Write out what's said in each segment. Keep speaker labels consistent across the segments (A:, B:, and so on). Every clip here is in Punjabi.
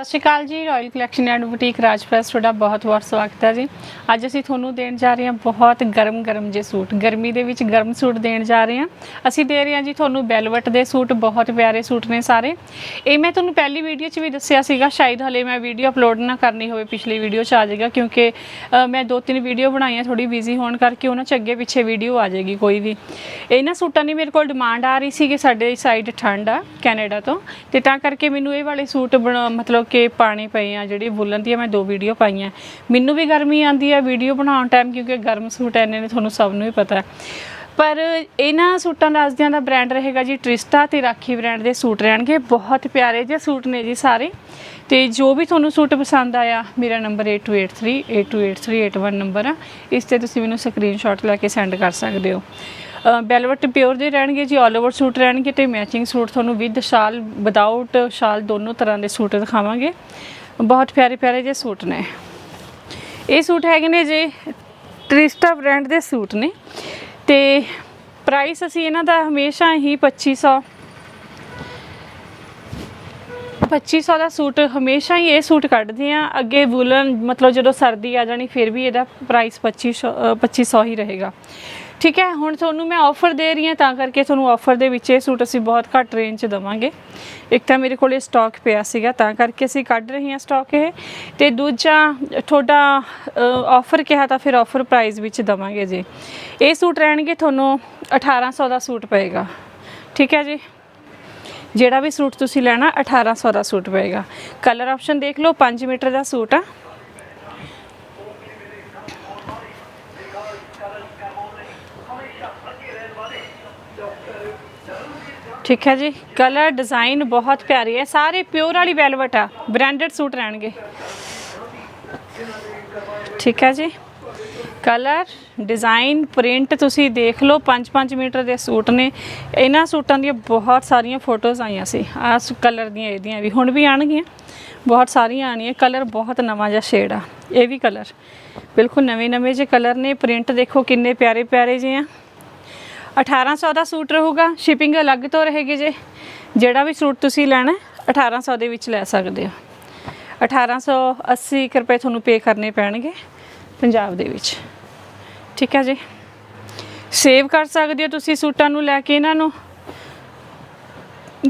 A: ਸਤਿ ਸ਼੍ਰੀ ਅਕਾਲ ਜੀ ਰਾਇਲ ਕਲੈਕਸ਼ਨ ਐਂਡ ਬੁਟੀਕ ਰਾਜਪ੍ਰੈਸ ਤੁਹਾਡਾ ਬਹੁਤ-ਬਹੁਤ ਸਵਾਗਤ ਹੈ ਜੀ। ਅੱਜ ਅਸੀਂ ਤੁਹਾਨੂੰ ਦੇਣ ਜਾ ਰਹੇ ਹਾਂ ਬਹੁਤ ਗਰਮ-ਗਰਮ ਜੇ ਸੂਟ। ਗਰਮੀ ਦੇ ਵਿੱਚ ਗਰਮ ਸੂਟ ਦੇਣ ਜਾ ਰਹੇ ਹਾਂ। ਅਸੀਂ ਦੇ ਰਹੇ ਹਾਂ ਜੀ ਤੁਹਾਨੂੰ ਬੈਲਵਟ ਦੇ ਸੂਟ, ਬਹੁਤ ਪਿਆਰੇ ਸੂਟ ਨੇ ਸਾਰੇ। ਇਹ ਮੈਂ ਤੁਹਾਨੂੰ ਪਹਿਲੀ ਵੀਡੀਓ 'ਚ ਵੀ ਦੱਸਿਆ ਸੀਗਾ, ਸ਼ਾਇਦ ਹਲੇ ਮੈਂ ਵੀਡੀਓ ਅਪਲੋਡ ਨਾ ਕਰਨੀ ਹੋਵੇ, ਪਿਛਲੀ ਵੀਡੀਓ 'ਚ ਆ ਜਾਏਗਾ, ਕਿਉਂਕਿ ਮੈਂ ਦੋ ਤਿੰਨ ਵੀਡੀਓ ਬਣਾਈਆਂ ਥੋੜੀ ਬਿਜ਼ੀ ਹੋਣ ਕਰਕੇ ਉਹਨਾਂ 'ਚ ਅੱਗੇ ਪਿੱਛੇ ਵੀਡੀਓ ਆ ਜਾਏਗੀ ਕੋਈ ਵੀ। ਇਹਨਾਂ ਸੂਟਾਂ ਦੀ ਮੇਰੇ ਕੋਲ ਡਿਮਾਂਡ ਆ ਰਹੀ ਸੀ ਕਿ ਸਾਡੇ ਸਾਈਡ ਠੰਡ ਆ ਕੈਨੇਡਾ ਤੋਂ। ਤੇ ਤਾਂ ਕਰਕੇ ਮੈਨੂੰ ਇਹ ਵਾਲੇ ਸੂਟ ਬਣਾ, ਮਤਲਬ ਕਿ ਪਾਣੇ ਪਏ ਆ, ਜਿਹੜੀ ਵੁਲਨ ਦੀਆਂ ਮੈਂ ਦੋ ਵੀਡੀਓ ਪਾਈਆਂ। ਮੈਨੂੰ ਵੀ ਗਰਮੀ ਆਂਦੀ ਆ ਵੀਡੀਓ ਬਣਾਉਣ ਟਾਈਮ ਕਿਉਂਕਿ ਗਰਮ ਸੂਟ ਐਨੇ ਨੇ ਤੁਹਾਨੂੰ ਸਭ ਨੂੰ ਹੀ ਪਤਾ। ਹੈ ਪਰ ਇਹਨਾਂ ਸੂਟਾਂ ਦਾ ਅਸਦਿਆਂ ਦਾ ਬ੍ਰਾਂਡ ਰਹੇਗਾ ਜੀ ਟ੍ਰਿਸਟਾ ਤੇ ਰਾਖੀ ਬ੍ਰਾਂਡ ਦੇ ਸੂਟ ਰਹਿਣਗੇ। ਬਹੁਤ ਪਿਆਰੇ ਜਿਹੇ ਸੂਟ ਨੇ ਜੀ ਸਾਰੇ। ਤੇ ਜੋ ਵੀ ਤੁਹਾਨੂੰ ਸੂਟ ਪਸੰਦ ਆਇਆ, ਮੇਰਾ ਨੰਬਰ 8283828381 ਨੰਬਰ ਆ। ਇਸ ਤੇ ਤੁਸੀਂ ਮੈਨੂੰ ਸਕਰੀਨਸ਼ਾਟ ਲੈ ਕੇ ਸੈਂਡ ਕਰ ਸਕਦੇ ਹੋ। ਬੈਲਵਟ ਪਿਓਰ ਦੇ ਰਹਿਣਗੇ ਜੀ ਆਲ ਓਵਰ ਸੂਟ ਰਹਿਣਗੇ ਤੇ ਮੈਚਿੰਗ ਸੂਟ ਤੁਹਾਨੂੰ ਵਿਦ ਸ਼ਾਲ ਵਿਦਆਊਟ ਸ਼ਾਲ ਦੋਨੋਂ ਤਰ੍ਹਾਂ ਦੇ ਸੂਟ ਦਿਖਾਵਾਂਗੇ। ਬਹੁਤ ਪਿਆਰੇ ਪਿਆਰੇ ਜਿਹੇ ਸੂਟ ਨੇ। ਇਹ ਸੂਟ ਹੈਗੇ ਨੇ ਜੀ ਟ੍ਰਿਸਟਾ ਬ੍ਰਾਂਡ ਦੇ ਸੂਟ ਨੇ। ਤੇ ਪ੍ਰਾਈਸ ਅਸੀਂ ਇਹਨਾਂ ਦਾ ਹਮੇਸ਼ਾ ਹੀ 2500 2500 ਦਾ ਸੂਟ ਹਮੇਸ਼ਾ ਹੀ ਇਹ ਸੂਟ ਕੱਢਦੇ ਆ ਅੱਗੇ ਵੂਲਨ ਮਤਲਬ ਜਦੋਂ ਸਰਦੀ ਆ ਜਾਣੀ ਫਿਰ ਵੀ ਇਹਦਾ ਪ੍ਰਾਈਸ 2500 ਅ, 2500 ਹੀ ਰਹੇਗਾ। ਠੀਕ ਹੈ, ਹੁਣ ਤੁਹਾਨੂੰ ਮੈਂ ਆਫਰ ਦੇ ਰਹੀ ਹਾਂ, ਤਾਂ ਕਰਕੇ ਤੁਹਾਨੂੰ ਆਫਰ ਦੇ ਵਿੱਚ ਇਹ ਸੂਟ ਅਸੀਂ ਬਹੁਤ ਘੱਟ ਰੇਂਜ 'ਚ ਦਵਾਂਗੇ। ਇੱਕ ਤਾਂ ਮੇਰੇ ਕੋਲ ਇਹ ਸਟਾਕ ਪਿਆ ਸੀਗਾ, ਤਾਂ ਕਰਕੇ ਅਸੀਂ ਕੱਢ ਰਹੇ ਹਾਂ ਸਟਾਕ ਇਹ। ਤੇ ਦੂਜਾ, ਤੁਹਾਡਾ ਆਫਰ ਕਿਹਾ ਤਾਂ ਫਿਰ ਆਫਰ ਪ੍ਰਾਈਸ ਵਿੱਚ ਦਵਾਂਗੇ ਜੀ। ਇਹ ਸੂਟ ਰਹਿਣਗੇ ਤੁਹਾਨੂੰ 1800 ਦਾ ਸੂਟ ਪਏਗਾ। ਠੀਕ ਹੈ ਜੀ? ਜਿਹੜਾ ਵੀ ਸੂਟ ਤੁਸੀਂ ਲੈਣਾ 1800 ਦਾ ਸੂਟ ਪਏਗਾ। ਕਲਰ ਆਪਸ਼ਨ ਦੇਖ ਲਓ 5 ਮੀਟਰ ਦਾ ਸੂਟ ਆ। ਠੀਕ ਹੈ ਜੀ। ਕਲਰ, ਡਿਜ਼ਾਈਨ ਬਹੁਤ ਪਿਆਰੀ ਹੈ। ਸਾਰੇ ਪਿਓਰ ਵਾਲੀ ਵੈਲਵਟ ਆ। ਬ੍ਰਾਂਡਡ ਸੂਟ ਰਹਿਣਗੇ। ਠੀਕ ਹੈ ਜੀ। ਕਲਰ, ਡਿਜ਼ਾਈਨ, ਪ੍ਰਿੰਟ ਤੁਸੀਂ ਦੇਖ ਲਓ। 5-5 ਮੀਟਰ ਦੇ ਸੂਟ ਨੇ। ਇਹਨਾਂ ਸੂਟਾਂ ਦੀਆਂ ਬਹੁਤ ਸਾਰੀਆਂ ਫੋਟੋਜ਼ ਆਈਆਂ ਸੀ। ਆਹ ਕਲਰ ਦੀਆਂ, ਇਹਦੀਆਂ ਵੀ। ਹੁਣ ਵੀ ਆਣਗੀਆਂ ਬਹੁਤ ਸਾਰੀਆਂ ਆਣੀਆਂ ਕਲਰ ਬਹੁਤ ਨਵਾਂ ਜਿਹਾ ਸ਼ੇਡ ਆ। ਇਹ ਵੀ ਕਲਰ। ਬਿਲਕੁਲ ਨਵੇਂ ਨਵੇਂ ਜਿਹੇ ਕਲਰ ਨੇ। ਪ੍ਰਿੰਟ ਦੇਖੋ ਕਿੰਨੇ ਪਿਆਰੇ ਪਿਆਰੇ ਜਿਹੇ ਆ। 1800 ਦਾ ਸੂਟ ਰਹੂਗਾ ਸ਼ਿਪਿੰਗ ਅਲੱਗ ਤੋਂ ਰਹੇਗੀ ਜੇ। ਜਿਹੜਾ ਵੀ ਸੂਟ ਤੁਸੀਂ ਲੈਣਾ ਹੈ, 1800 ਦੇ ਵਿੱਚ ਲੈ ਸਕਦੇ ਹੋ। 1880 ਕੁ ਰੁਪਏ ਤੁਹਾਨੂੰ ਪੇ ਕਰਨੇ ਪੈਣਗੇ ਪੰਜਾਬ ਦੇ ਵਿੱਚ। ਠੀਕ ਹੈ ਜੀ? ਸੇਵ ਕਰ ਸਕਦੇ ਹੋ ਤੁਸੀਂ ਸੂਟਾਂ ਨੂੰ ਲੈ ਕੇ ਇਹਨਾਂ ਨੂੰ।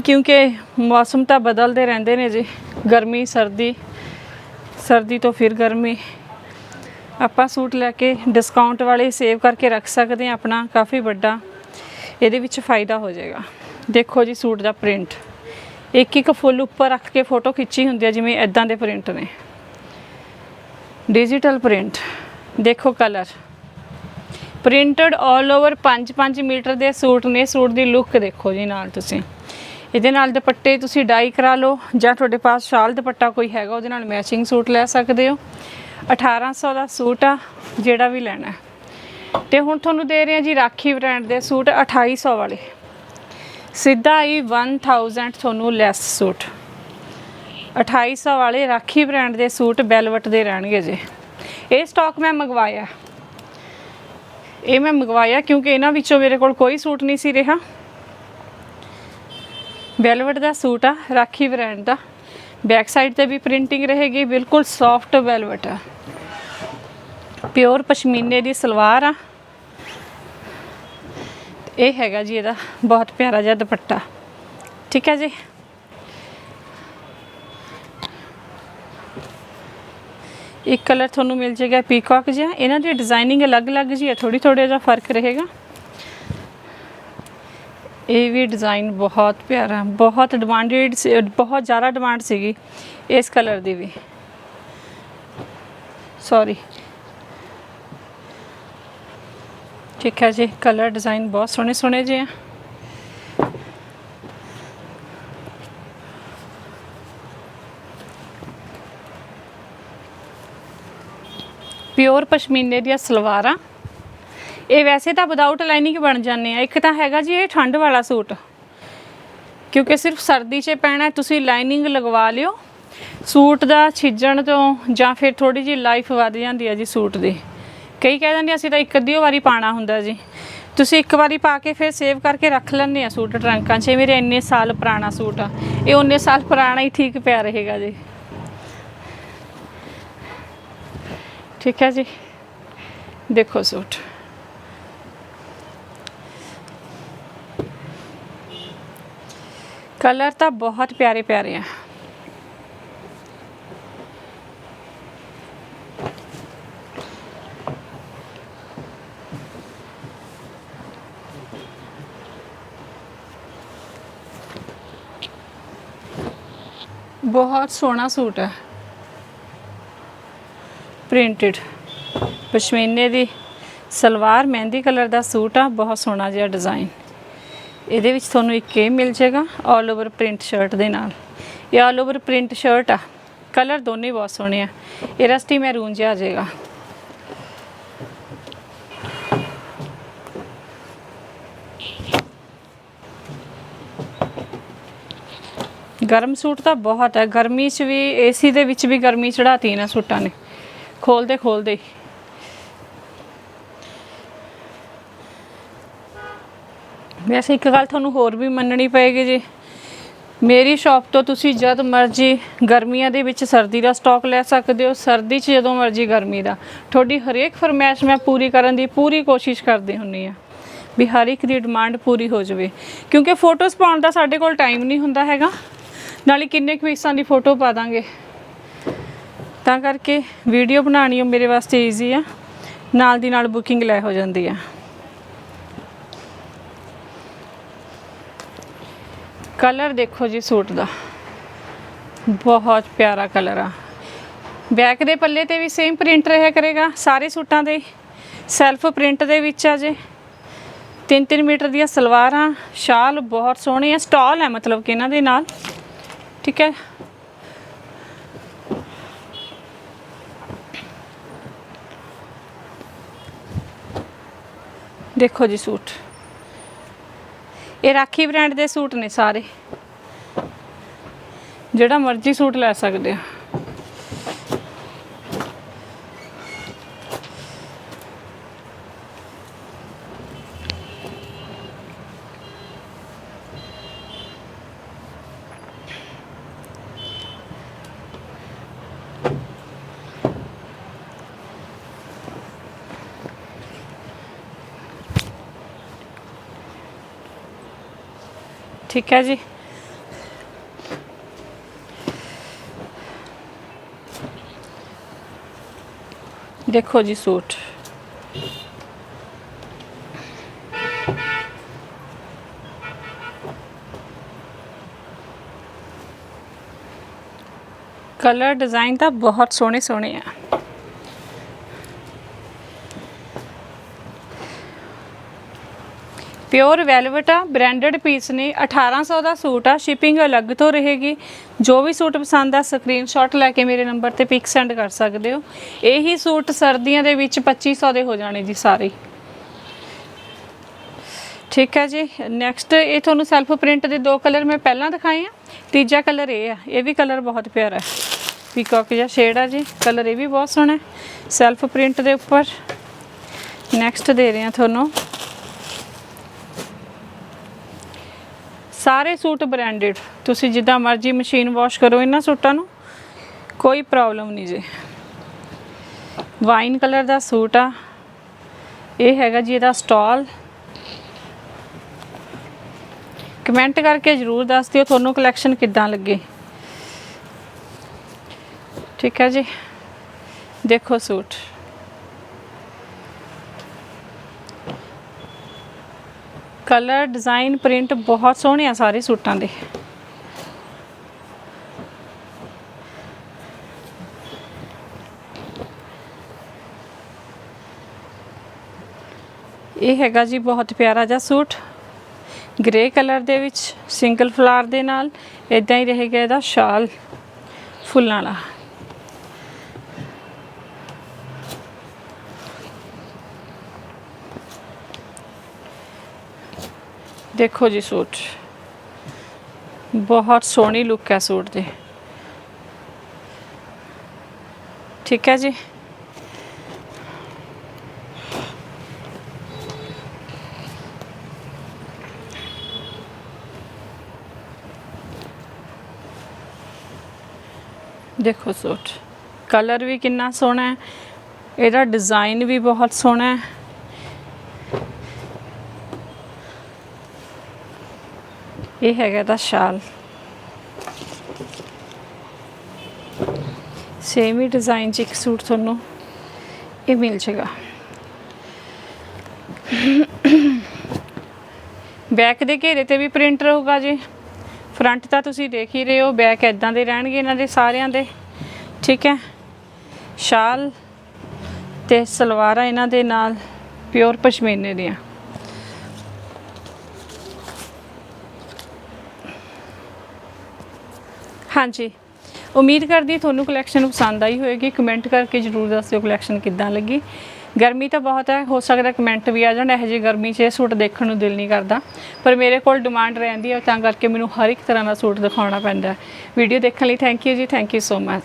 A: ਕਿਉਂਕਿ ਮੌਸਮ ਤਾਂ ਬਦਲਦੇ ਰਹਿੰਦੇ ਨੇ ਜੀ। ਗਰਮੀ ਸਰਦੀ ਸਰਦੀ ਤੋਂ ਫਿਰ ਗਰਮੀ। ਆਪਾਂ ਸੂਟ ਲੈ ਕੇ ਡਿਸਕਾਊਂਟ ਵਾਲੇ ਸੇਵ ਕਰਕੇ ਰੱਖ ਸਕਦੇ ਹਾਂ ਆਪਣਾ ਕਾਫੀ ਵੱਡਾ ਇਹਦੇ ਵਿੱਚ ਫਾਇਦਾ ਹੋ ਜਾਏਗਾ। ਦੇਖੋ ਜੀ ਸੂਟ ਦਾ ਪ੍ਰਿੰਟ ਇੱਕ ਇੱਕ ਫੁੱਲ ਉੱਪਰ ਰੱਖ ਕੇ ਫੋਟੋ ਖਿੱਚੀ ਹੁੰਦੀ ਹੈ ਜਿਵੇਂ ਇਦਾਂ ਦੇ ਪ੍ਰਿੰਟ ਨੇ। ਡਿਜੀਟਲ ਪ੍ਰਿੰਟ ਦੇਖੋ ਕਲਰ ਪ੍ਰਿੰਟਡ 올 ਓਵਰ 5-5 ਮੀਟਰ ਦੇ ਸੂਟ ਨੇ। ਸੂਟ ਦੀ ਲੁੱਕ ਦੇਖੋ ਜੀ ਨਾਲ ਤੁਸੀਂ। ਇਹਦੇ ਨਾਲ ਦੁਪੱਟੇ ਤੁਸੀਂ ਡਾਈ ਕਰਾ ਲਓ, ਜਾਂ ਤੁਹਾਡੇ ਪਾਸ ਸ਼ਾਲ ਦੁਪੱਟਾ ਕੋਈ ਹੈਗਾ, ਉਹਦੇ ਨਾਲ ਮੈਚਿੰਗ ਸੂਟ ਲੈ ਸਕਦੇ ਹੋ। 1800 ਦਾ ਸੂਟ ਆ, ਜਿਹੜਾ ਵੀ ਲੈਣਾ। ਹੈ। ਤੇ ਹੁਣ ਤੁਹਾਨੂੰ ਦੇ ਰਹੇ ਹਾਂ ਜੀ ਰਾਖੀ ਬ੍ਰਾਂਡ ਦੇ ਸੂਟ 2800 ਵਾਲੇ। ਸਿੱਧਾ ਹੀ 1000 ਤੁਹਾਨੂੰ ਲੈਸ ਸੂਟ। 2800 ਵਾਲੇ ਰਾਖੀ ਬ੍ਰਾਂਡ ਦੇ ਸੂਟ ਬੈਲਵਟ ਦੇ ਰਹਿਣਗੇ ਜੀ। ਇਹ ਸਟਾਕ ਮੈਂ ਮੰਗਵਾਇਆ। ਇਹ ਮੈਂ ਮੰਗਵਾਇਆ ਕਿਉਂਕਿ ਇਹਨਾਂ ਵਿੱਚੋਂ ਮੇਰੇ ਕੋਲ ਕੋਈ ਸੂਟ ਨਹੀਂ ਸੀ ਰਿਹਾ। ਵੈਲਵਟ ਦਾ ਸੂਟ ਆ, ਰਾਖੀ ਬ੍ਰਾਂਡ ਦਾ। ਬੈਕ ਸਾਈਡ ਤੇ ਵੀ ਪ੍ਰਿੰਟਿੰਗ ਰਹੇਗੀ, ਬਿਲਕੁਲ ਸੌਫਟ ਵੈਲਵਟ ਆ। ਪਿਓਰ ਪਸ਼ਮੀਨੇ ਦੀ ਸਲਵਾਰ ਆ। ਇਹ ਹੈਗਾ ਜੀ ਇਹਦਾ ਬਹੁਤ ਪਿਆਰਾ ਜਿਹਾ ਦੁਪੱਟਾ। ਠੀਕ ਹੈ ਜੀ? ਇੱਕ ਕਲਰ ਤੁਹਾਨੂੰ ਮਿਲ ਜਾਏਗਾ ਪੀਕਾਕ ਜਿਹਾ। ਇਹਨਾਂ ਦੀ ਡਿਜ਼ਾਈਨਿੰਗ ਅਲੱਗ-ਅਲੱਗ ਜੀ ਹੈ ਥੋੜੀ ਥੋੜਾ ਜਿਹਾ ਫ਼ਰਕ ਰਹੇਗਾ। ਇਹ ਵੀ ਡਿਜ਼ਾਈਨ ਬਹੁਤ ਪਿਆਰਾ, ਬਹੁਤ ਡਿਮਾਂਡਡ ਬਹੁਤ ਜ਼ਿਆਦਾ ਡਿਮਾਂਡ ਸੀਗੀ ਇਸ ਕਲਰ ਦੀ ਵੀ। ਸੌਰੀ ਠੀਕ ਹੈ ਜੀ ਕਲਰ ਡਿਜ਼ਾਈਨ ਬਹੁਤ ਸੋਹਣੇ ਸੋਹਣੇ ਜੇ ਆ। ਪਿਓਰ ਪਸ਼ਮੀਨੇ ਦੀਆਂ ਸਲਵਾਰਾਂ। ਇਹ ਵੈਸੇ ਤਾਂ ਵਿਦਆਊਟ ਲਾਈਨਿੰਗ ਬਣ ਜਾਂਦੇ ਆ, ਇੱਕ ਤਾਂ ਹੈਗਾ ਜੀ ਇਹ ਠੰਡ ਵਾਲਾ ਸੂਟ। ਕਿਉਂਕਿ ਸਿਰਫ ਸਰਦੀ 'ਚ ਪੈਣਾ, ਤੁਸੀਂ ਲਾਈਨਿੰਗ ਲਗਵਾ ਲਿਓ। ਸੂਟ ਦਾ ਛਿੱਜਣ ਤੋਂ ਜਾਂ ਫਿਰ ਥੋੜੀ ਜਿਹੀ ਲਾਈਫ ਵੱਧ ਜਾਂਦੀ ਹੈ ਜੀ ਸੂਟ ਦੀ। ਕਈ ਕਹਿ ਦਿੰਦੇ ਅਸੀਂ ਤਾਂ ਇੱਕ ਅੱਧੀ ਵਾਰੀ ਪਾਣਾ ਹੁੰਦਾ ਜੀ। ਤੁਸੀਂ ਇੱਕ ਵਾਰੀ ਪਾ ਕੇ ਫਿਰ ਸੇਵ ਕਰਕੇ ਰੱਖ ਲੈਣੇ ਆ ਸੂਟ ਟਰੰਕਾਂ 'ਚ। ਇਹ ਮੇਰੇ ਇੰਨੇ ਸਾਲ ਪੁਰਾਣਾ ਸੂਟ ਆ, ਇਹ ਉਹਨੇ ਸਾਲ ਪੁਰਾਣਾ ਹੀ ਠੀਕ ਪਿਆ ਰਹੇਗਾ ਜੀ। ਠੀਕ ਹੈ ਜੀ। ਦੇਖੋ ਸੂਟ। ਕਲਰ ਤਾਂ ਬਹੁਤ ਪਿਆਰੇ ਪਿਆਰੇ ਆ। ਬਹੁਤ ਸੋਹਣਾ ਸੂਟ ਹੈ। ਪ੍ਰਿੰਟਡ ਪਸ਼ਮੀਨੇ ਦੀ ਸਲਵਾਰ, ਮਹਿੰਦੀ ਕਲਰ ਦਾ ਸੂਟ ਆ, ਬਹੁਤ ਸੋਹਣਾ ਜਿਹਾ ਡਿਜ਼ਾਈਨ ਇਹਦੇ ਵਿੱਚ ਤੁਹਾਨੂੰ ਇੱਕ ਇਹ ਮਿਲ ਜਾਏਗਾ ਆਲ ਓਵਰ ਪ੍ਰਿੰਟ ਸ਼ਰਟ ਦੇ ਨਾਲ। ਇਹ ਆਲ ਓਵਰ ਪ੍ਰਿੰਟ ਸ਼ਰਟ ਆ। ਕਲਰ ਦੋਨੇ ਬਹੁਤ ਸੋਹਣੇ ਆ। ਇਹ ਰਸਟੀ ਮੈਰੂਨ ਜਿਹਾ ਆ ਜਾਏਗਾ। ਗਰਮ ਸੂਟ ਤਾਂ ਬਹੁਤ ਹੈ। ਗਰਮੀ 'ਚ ਵੀ ਏਸੀ ਦੇ ਵਿੱਚ ਵੀ ਗਰਮੀ ਚੜਾਤੀ ਨਾ ਸੂਟਾਂ ਨੇ। ਖੋਲਦੇ ਖੋਲਦੇ ਹੀ। ਵੈਸੇ ਇੱਕ ਗੱਲ ਤੁਹਾਨੂੰ ਹੋਰ ਵੀ ਮੰਨਣੀ ਪਏਗੀ ਜੀ। ਮੇਰੀ ਸ਼ਾਪ ਤੋਂ ਤੁਸੀਂ ਜਦ ਮਰਜ਼ੀ ਗਰਮੀਆਂ ਦੇ ਵਿੱਚ ਸਰਦੀ ਦਾ ਸਟਾਕ ਲੈ ਸਕਦੇ ਹੋ। ਸਰਦੀ 'ਚ ਜਦੋਂ ਮਰਜ਼ੀ ਗਰਮੀ ਦਾ। ਤੁਹਾਡੀ ਹਰੇਕ ਫਰਮਾਇਸ਼ ਮੈਂ ਪੂਰੀ ਕਰਨ ਦੀ ਪੂਰੀ ਕੋਸ਼ਿਸ਼ ਕਰਦੀ ਹੁੰਨੀ ਆ ਵੀ ਹਰ ਇੱਕ ਦੀ ਡਿਮਾਂਡ ਪੂਰੀ ਹੋ ਜਾਵੇ। ਕਿਉਂਕਿ ਫੋਟੋਜ਼ ਪਾਉਣ ਦਾ ਸਾਡੇ ਕੋਲ ਟਾਈਮ ਨਹੀਂ ਹੁੰਦਾ ਹੈਗਾ। ਨਾਲੇ ਕਿੰਨੇ ਕੁ ਪੀਸਾਂ ਦੀ ਫੋਟੋ ਪਾ ਦਾਂਗੇ। ਤਾਂ ਕਰਕੇ ਵੀਡੀਓ ਬਣਾਉਣੀ ਉਹ ਮੇਰੇ ਵਾਸਤੇ ਈਜ਼ੀ ਆ। ਨਾਲ ਦੀ ਨਾਲ ਬੁਕਿੰਗ ਲੈ ਹੋ ਜਾਂਦੀ ਆ। ਕਲਰ ਦੇਖੋ ਜੀ ਸੂਟ ਦਾ। ਬਹੁਤ ਪਿਆਰਾ ਕਲਰ ਆ। ਬੈਕ ਦੇ ਪੱਲੇ ਤੇ ਵੀ ਸੇਮ ਪ੍ਰਿੰਟ ਰਿਹਾ ਕਰੇਗਾ, ਸਾਰੇ ਸੂਟਾਂ ਦੇ। ਸੈਲਫ ਪ੍ਰਿੰਟ ਦੇ ਵਿੱਚ ਆ ਜੇ। 3-3 ਮੀਟਰ ਦੀਆਂ ਸਲਵਾਰਾਂ, ਸ਼ਾਲ ਬਹੁਤ ਸੋਹਣੇ ਆ। ਸਟਾਲ ਹੈ ਮਤਲਬ ਕਿ ਇਹਨਾਂ ਦੇ ਨਾਲ। ਠੀਕ ਹੈ। ਦੇਖੋ ਜੀ ਸੂਟ। ਇਹ ਰਾਖੀ ਬ੍ਰਾਂਡ ਦੇ ਸੂਟ ਨੇ ਸਾਰੇ। ਜਿਹੜਾ ਮਰਜ਼ੀ ਸੂਟ ਲੈ ਸਕਦੇ ਆ ਠੀਕ ਹੈ ਜੀ ਦੇਖੋ ਜੀ ਸੂਟ ਕਲਰ ਡਿਜ਼ਾਈਨ ਤਾਂ ਬਹੁਤ ਸੋਹਣੇ ਸੋਹਣੇ ਆ ਪਿਓਰ ਵੈਲਵਟ ਆ, ਬ੍ਰਾਂਡਡ ਪੀਸ ਨੇ 1800 ਦਾ ਸੂਟ ਆ, ਸ਼ਿਪਿੰਗ ਅਲੱਗ ਤੋਂ ਰਹੇਗੀ। ਜੋ ਵੀ ਸੂਟ ਪਸੰਦ ਆ ਸਕਰੀਨਸ਼ਾਟ ਲੈ ਕੇ ਮੇਰੇ ਨੰਬਰ ਤੇ ਪਿਕ ਸੈਂਡ ਕਰ ਸਕਦੇ ਹੋ। ਇਹੀ ਸੂਟ ਸਰਦੀਆਂ ਦੇ ਵਿੱਚ 2500 ਦੇ ਹੋ ਜਾਣੇ ਜੀ ਸਾਰੇ। ਠੀਕ ਹੈ ਜੀ ਨੈਕਸਟ ਇਹ ਤੁਹਾਨੂੰ ਸੈਲਫ ਪ੍ਰਿੰਟ ਦੇ ਦੋ ਕਲਰ ਮੈਂ ਪਹਿਲਾਂ ਦਿਖਾਏ ਆ, ਤੀਜਾ ਕਲਰ ਇਹ ਆ, ਇਹ ਵੀ ਕਲਰ ਬਹੁਤ ਪਿਆਰਾ ਹੈ। ਪੀਕਾਕ ਜਿਹਾ ਸ਼ੇਡ ਆ ਜੀ ਕਲਰ ਇਹ ਵੀ ਬਹੁਤ ਸੋਹਣਾ ਹੈ ਸੈਲਫ ਪ੍ਰਿੰਟ ਦੇ ਉੱਪਰ। ਨੈਕਸਟ ਦੇ ਰਹੇ ਆ ਤੁਹਾਨੂੰ ਸਾਰੇ ਸੂਟ ਬ੍ਰਾਂਡਡ ਤੁਸੀਂ ਜਿੱਦਾਂ ਮਰਜ਼ੀ ਮਸ਼ੀਨ ਵਾਸ਼ ਕਰੋ ਇਹਨਾਂ ਸੂਟਾਂ ਨੂੰ। ਕੋਈ ਪ੍ਰੋਬਲਮ ਨਹੀਂ ਜੀ। ਵਾਈਨ ਕਲਰ ਦਾ ਸੂਟ ਆ। ਇਹ ਹੈਗਾ ਜੀ ਇਹਦਾ ਸਟਾਲ ਕਮੈਂਟ ਕਰਕੇ ਜਰੂਰ ਦੱਸ ਦਿਓ ਤੁਹਾਨੂੰ ਕਲੈਕਸ਼ਨ ਕਿੱਦਾਂ ਲੱਗੇ। ਠੀਕ ਹੈ ਜੀ। ਦੇਖੋ ਸੂਟ। ਕਲਰ, ਡਿਜ਼ਾਈਨ, ਪ੍ਰਿੰਟ ਬਹੁਤ ਸੋਹਣੇ ਆ ਸਾਰੇ ਸੂਟਾਂ ਦੇ। ਇਹ ਹੈਗਾ ਜੀ ਬਹੁਤ ਪਿਆਰਾ ਜਿਹਾ ਸੂਟ ਗ੍ਰੇ ਕਲਰ ਦੇ ਵਿੱਚ ਸਿੰਗਲ ਫਲਾਰ ਦੇ ਨਾਲ ਇਦਾਂ ਹੀ ਰਹੇਗਾ ਇਹਦਾ ਸ਼ਾਲ ਫੁੱਲਾਂ ਵਾਲਾ। ਦੇਖੋ ਜੀ ਸੂਟ। ਬਹੁਤ ਸੋਹਣੀ ਲੁੱਕ ਹੈ ਸੂਟ ਦੀ। ਠੀਕ ਹੈ ਜੀ। ਦੇਖੋ ਸੂਟ। ਕਲਰ ਵੀ ਕਿੰਨਾ ਸੋਹਣਾ ਹੈ। ਇਹਦਾ ਡਿਜ਼ਾਈਨ ਵੀ ਬਹੁਤ ਸੋਹਣਾ ਹੈ। ਇਹ ਹੈਗਾ ਦਾ ਸ਼ਾਲ। ਸੇਮ ਹੀ ਡਿਜ਼ਾਈਨ ਚ ਇੱਕ ਸੂਟ ਤੁਹਾਨੂੰ ਇਹ ਮਿਲ ਜਾਏਗਾ। ਬੈਕ ਦੇ ਘੇਰੇ ਤੇ ਵੀ ਪ੍ਰਿੰਟ ਰਹੂਗਾ ਜੀ। ਫਰੰਟ ਤਾਂ ਤੁਸੀਂ ਦੇਖ ਹੀ ਰਹੇ ਹੋ ਬੈਕ ਇਦਾਂ ਦੇ ਰਹਿਣਗੇ ਇਹਨਾਂ ਦੇ ਸਾਰਿਆਂ ਦੇ। ਠੀਕ ਹੈ? ਸ਼ਾਲ ਤੇ ਸਲਵਾਰਾਂ ਇਹਨਾਂ ਦੇ ਨਾਲ ਪਿਓਰ ਪਸ਼ਮੀਨੇ ਦੀਆਂ। ਹਾਂਜੀ। ਉਮੀਦ ਕਰਦੀ ਤੁਹਾਨੂੰ ਕਲੈਕਸ਼ਨ ਪਸੰਦ ਆਈ ਹੋਵੇਗੀ। ਕਮੈਂਟ ਕਰਕੇ ਜਰੂਰ ਦੱਸਿਓ ਕਲੈਕਸ਼ਨ ਕਿੱਦਾਂ ਲੱਗੀ। ਗਰਮੀ ਤਾਂ ਬਹੁਤ ਹੈ। ਹੋ ਸਕਦਾ ਕਮੈਂਟ ਵੀ ਆ ਜਾਣ। ਇਹੋ ਜਿਹੀ ਗਰਮੀ 'ਚ ਇਹ ਸੂਟ ਦੇਖਣ ਨੂੰ ਦਿਲ ਨਹੀਂ ਕਰਦਾ। ਪਰ ਮੇਰੇ ਕੋਲ ਡਿਮਾਂਡ ਰਹਿੰਦੀ ਹੈ ਤਾਂ ਕਰਕੇ ਮੈਨੂੰ ਹਰ ਇੱਕ ਤਰ੍ਹਾਂ ਦਾ ਸੂਟ ਦਿਖਾਉਣਾ ਪੈਂਦਾ। ਵੀਡੀਓ ਦੇਖਣ ਲਈ ਥੈਂਕ ਯੂ ਜੀ। Thank you so much